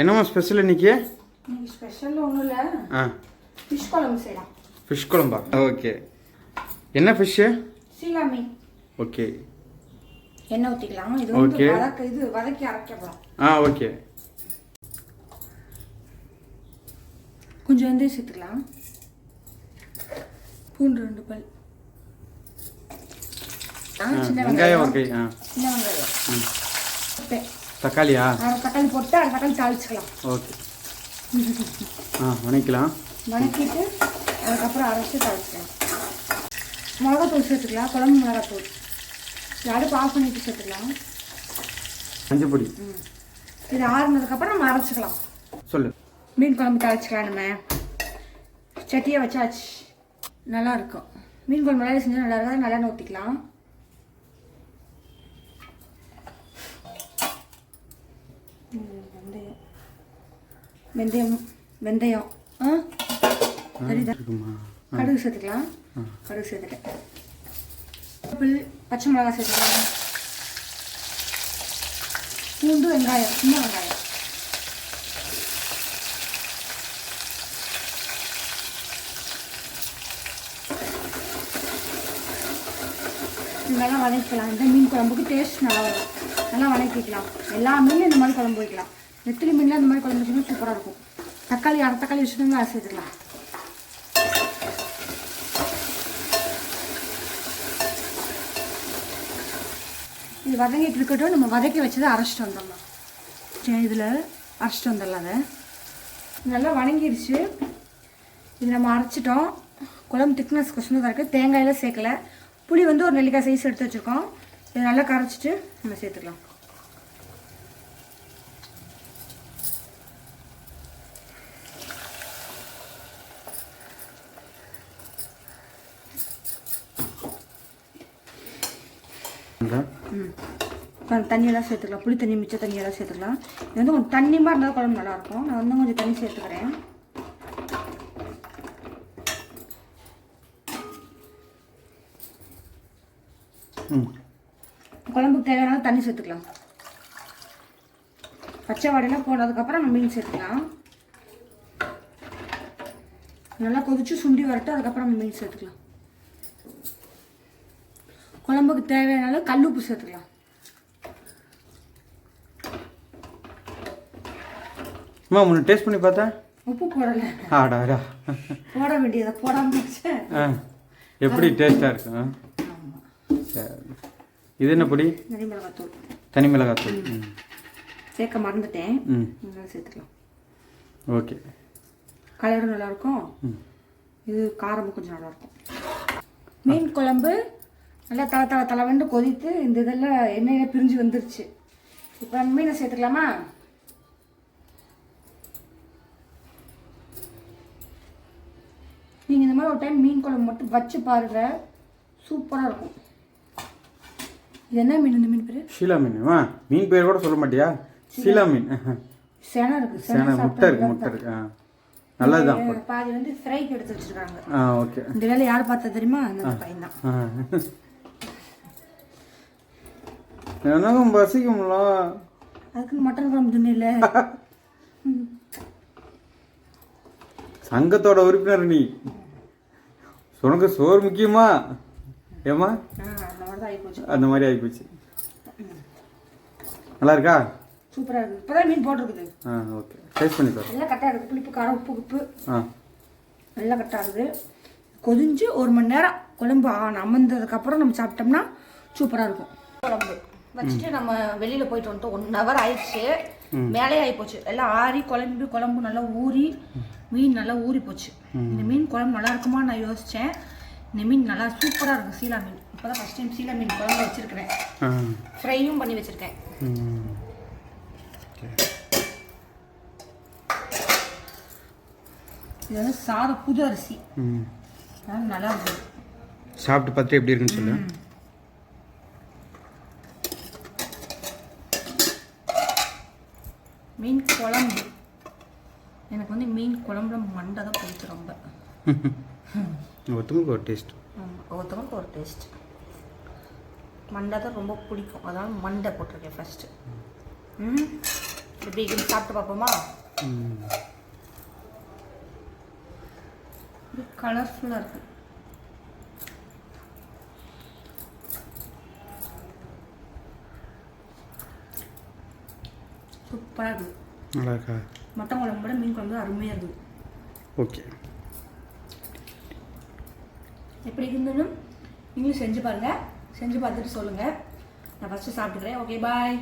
என்னம்மா ஸ்பெஷல் இன்னைக்கு? இன்னைக்கு ஸ்பெஷல் ஒன்றும் இல்லை. ஆ. ஃபிஷ் குழம்பு செய்யலாம். ஃபிஷ் குழம்பா? ஓகே என்ன ஃபிஷ்ஷு சீலா மீன். ஓகே எண்ணெய் ஊற்றிக்கலாம் இது வந்து. வதக்க இது வதக்கி அரைக்கப்படும் ஆ ஓகே கொஞ்சம் வந்து சேர்த்துக்கலாம். பூண்டு ரெண்டு பல். சின்ன வெங்காயம். சின்ன வெங்காயம். தக்காளியா? தக்காளி போட்டு அரை தக்காளி தாளிச்சுக்கலாம். ஓகே. ஆ வணக்கலாம். வதக்கிட்டு அதுக்கப்புறம் அரைச்சி தாளிச்சுக்கலாம் மிளகாத்தூள் சேர்த்துக்கலாம். குழம்பு மிளகாத்தூள். அடுப்பு ஆஃப் பண்ணிட்டு சேர்த்துக்கலாம். மஞ்சள் பொடி ம். இது ஆறுனதுக்கப்புறம் நம்ம அரைச்சிக்கலாம். சொல்லு. மீன் குழம்பு தாளிச்சிக்கலாம் நம்ம. சட்டியை வச்சாச்சு. நல்லா இருக்கும். மீன் குழம்பு நல்லா செஞ்சால் நல்லா இருக்கும் நல்லா ஊற்றிக்கலாம் வெந்தயம் வெந்தயம் வெந்தயம். ஆ? சரிதா கடுகு சேர்த்துக்கலாம். கடுகு சேர்த்துட்டேன். பச்சை மிளகாய் சேர்த்துக்கலாம். பூண்டு வெங்காயம் சின்ன வெங்காயம். நல்லா வதக்கிக்கலாம். இந்த மீன் குழம்புக்கு டேஸ்ட் நல்லா வரும். நல்லா வதக்கிக்கலாம். எல்லா மீனும் இந்த மாதிரி குழம்பு வைக்கலாம். நெத்திலி மீன்லாம் இந்த மாதிரி குழம்பு வச்சுன்னா சூப்பராக இருக்கும். தக்காளி அரை தக்காளி வச்சுருந்தா அதை சேர்த்துக்கலாம் இது வதங்கிட்டு இருக்கட்டும் நம்ம வதக்கி வச்சதை அரைச்சிட்டு வந்துடலாம். சரி இதில் அரைச்சிட்டு வந்துடலாம் அதை. நல்லா வணங்கிருச்சு. இது நம்ம அரைச்சிட்டோம். குழம்பு திக்னஸ் கொஸ்டின் இருக்குது தேங்காயெல்லாம் சேர்க்கல. புளி வந்து ஒரு நெல்லிக்காய் சைஸ் எடுத்து வச்சுருக்கோம். இதை நல்லா கரைச்சிட்டு நம்ம சேர்த்துக்கலாம் இப்போ தண்ணியெல்லாம் சேர்த்துக்கலாம். புளி தண்ணி மிச்ச தண்ணியெல்லாம் சேர்த்துக்கலாம். இது வந்து கொஞ்சம் தண்ணி மாதிரி இருந்தால் குழம்பு நல்லாயிருக்கும். நான் வந்து கொஞ்சம் தண்ணி சேர்த்துக்கிறேன். குழம்புக்கு தேவையான தண்ணி சேர்த்துக்கலாம். பச்சை வாடையெல்லாம் போனதுக்கப்புறம் நம்ம மீன் சேர்த்துக்கலாம். நல்லா கொதிச்சு சுண்டி வரட்டும் அதுக்கப்புறம் நம்ம மீன் சேர்த்துக்கலாம். குழம்புக்கு தேவையான அளவு கல் உப்பு சேர்த்துக்கலாம். அம்மா முன்ன டேஸ்ட் பண்ணி பார்த்தேன் உப்பு போடலை. ஆடாடா. போட வேண்டியதை ஆ எப்படி டேஸ்ட்டாக இருக்கும்? சரி. இது என்ன பொடி? நெறி மிளகாத்தூள். தனி மிளகாத்தூள். ம். சேர்க்க மறந்துட்டேன். சேர்த்துக்கலாம். ஓகே. கலரும் நல்லாயிருக்கும் ம். இது காரமும் கொஞ்சம் நல்லாயிருக்கும் மீன் குழம்பு நல்லா தல தல தலவெண்டு கொதித்து இந்த இதெல்லாம் எண்ணெயில் பிரிஞ்சு வந்துருச்சு. இப்போ அந்த மீனை சேர்த்துக்கலாமா? நீங்கள் இந்த மாதிரி ஒரு டைம் மீன் குழம்பு மட்டும் வச்சு பாருங்க. சூப்பராக இருக்கும். இது என்ன மீன் இந்த மீன் பேர்? ஷீலா மீன் ஆ மீன் பேர் கூட சொல்ல மாட்டியா? ஷீலா. மீன். செனை இருக்குது சேனை முட்டை இருக்கு முட்டை இருக்கு. ஆ நல்லதுதான். பாதி வந்து ஃப்ரைக்கு எடுத்து வச்சிருக்காங்க. ஆ ஓகே. இந்த வேலை யார் பார்த்தா தெரியுமா? அந்த பையன் தான் எனக்கும் பசிக்கும்ல. அதுக்குன்னு மட்டன் குழம்பு தின்னு சங்கத்தோட உறுப்பினர் நீ. உனக்கு சோறு முக்கியமா? ஏமா அந்த மாதிரி ஆகிப்போச்சு நல்லா இருக்கா சூப்பராக இருக்குது இப்போ மீன் போட்டிருக்குது. ஆ ஓகே. டேஸ்ட் பண்ணி தரேன் எல்லாம் கரெக்டாக இருக்குது புளிப்பு காரம் உப்பு உப்பு. ஆ. எல்லாம் கரெக்டாக இருக்குது கொதிஞ்சு ஒரு மணி நேரம் குழம்பு ஆன அமர்ந்ததுக்கப்புறம் நம்ம சாப்பிட்டோம்னா சூப்பராக இருக்கும். குழம்பு. வச்சுட்டு நம்ம வெளியில் போயிட்டு வந்துட்டு ஒன் ஹவர் ஆயிடுச்சு. மேலே ஆகி போச்சு. எல்லாம் ஆறி குழம்பு குழம்பு நல்லா ஊறி மீன் நல்லா ஊறி போச்சு. இந்த மீன் குழம்பு நல்லா இருக்குமா நான் யோசித்தேன் இந்த மீன் நல்லா சூப்பராக இருக்கும். சீலா மீன். இப்போ தான் ஃபஸ்ட் டைம் சீலா மீன் குழம்பு வச்சுருக்கிறேன். ஃப்ரையும் பண்ணி வச்சுருக்கேன். இது வந்து சாத புது அரிசி. நல்லா இருக்குது சாப்பிட்டு பார்த்துட்டு எப்படி இருக்குன்னு சொல்லு மீன் குழம்பு. எனக்கு வந்து மீன் குழம்புல மண்டை தான் பிடிக்கும் ரொம்ப. ஒருத்தவங்களுக்கு ஒரு டேஸ்ட் ஆமாம் ஒவ்வொருத்தவங்களுக்கு ஒரு டேஸ்ட் மண்டை தான் ரொம்ப பிடிக்கும். அதனால் மண்டை போட்டிருக்கேன் ஃபஸ்ட்டு ம் எப்படி சாப்பிட்டு பார்ப்போமா? கலர்ஃபுல்லாக இருக்கு. சூப்பராக இருக்குது நல்லா இருக்கா மட்டன் குழம்பு விட மீன் குழம்பு அருமையாக இருக்குது ஓகே. எப்படி இருந்ததுன்னு நீங்களும் செஞ்சு பாருங்கள் செஞ்சு பார்த்துட்டு சொல்லுங்கள் நான் ஃபஸ்ட்டு சாப்பிட்டுக்கிறேன். Okay bye